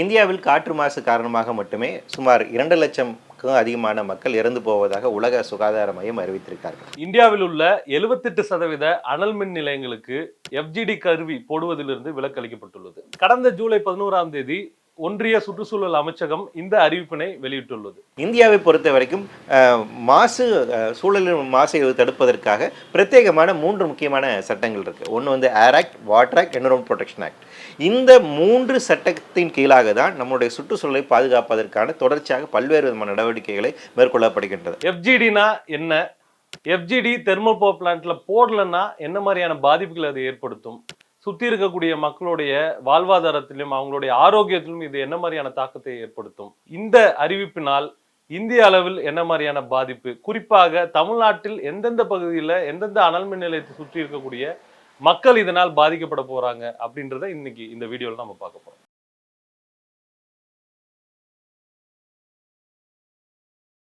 இந்தியாவில் காற்று மாசு காரணமாக மட்டுமே சுமார் இரண்டு லட்சம்க்கும் அதிகமான மக்கள் இறந்து போவதாக உலக சுகாதார மையம் அறிவித்திருக்கார்கள். இந்தியாவில் உள்ள எழுபத்தெட்டு சதவீத அனல் மின் நிலையங்களுக்கு எஃப்ஜிடி கருவி போடுவதிலிருந்து விலக்களிக்கப்பட்டுள்ளது கடந்த ஜூலை பதினோராம் தேதி ஒன்றிய சுற்றுச்சூழல் அமைச்சகம் இந்த அறிவிப்பினை வெளியிட்டுள்ளது. இந்தியாவை பொறுத்த வரைக்கும் மாசு சூழலின் மாசை தடுப்பதற்காக பிரத்யேகமான மூன்று முக்கியமான சட்டங்கள் இருக்கு. ஒன்று வந்து air act water act environment protection act இந்த மூன்று சட்டத்தின் கீழாக தான் நம்முடைய சுற்றுச்சூழலை பாதுகாப்பதற்கான தொடர்ச்சியாக பல்வேறு விதமான நடவடிக்கைகளை மேற்கொள்ளப்படுகின்றது. எஃப்ஜிடினா என்ன? எஃப்ஜிடி தெர்மல் பவர் பிளான்ட்ல போடலன்னா என்ன மாதிரியான பாதிப்புகளை அது ஏற்படுத்தும்? சுற்றி இருக்கக்கூடிய மக்களுடைய வாழ்வாதாரத்திலும் அவங்களுடைய ஆரோக்கியத்திலும் இது என்ன மாதிரியான தாக்கத்தை ஏற்படுத்தும்? இந்த அறிவிப்பினால் இந்திய அளவில் என்ன மாதிரியான பாதிப்பு? குறிப்பாக தமிழ்நாட்டில் எந்தெந்த பகுதியில் எந்தெந்த அனல் மின் நிலையத்தை சுற்றி இருக்கக்கூடிய மக்கள் இதனால் பாதிக்கப்பட போறாங்க அப்படின்றத இன்னைக்கு இந்த வீடியோவில் நம்ம பார்க்க போறோம்.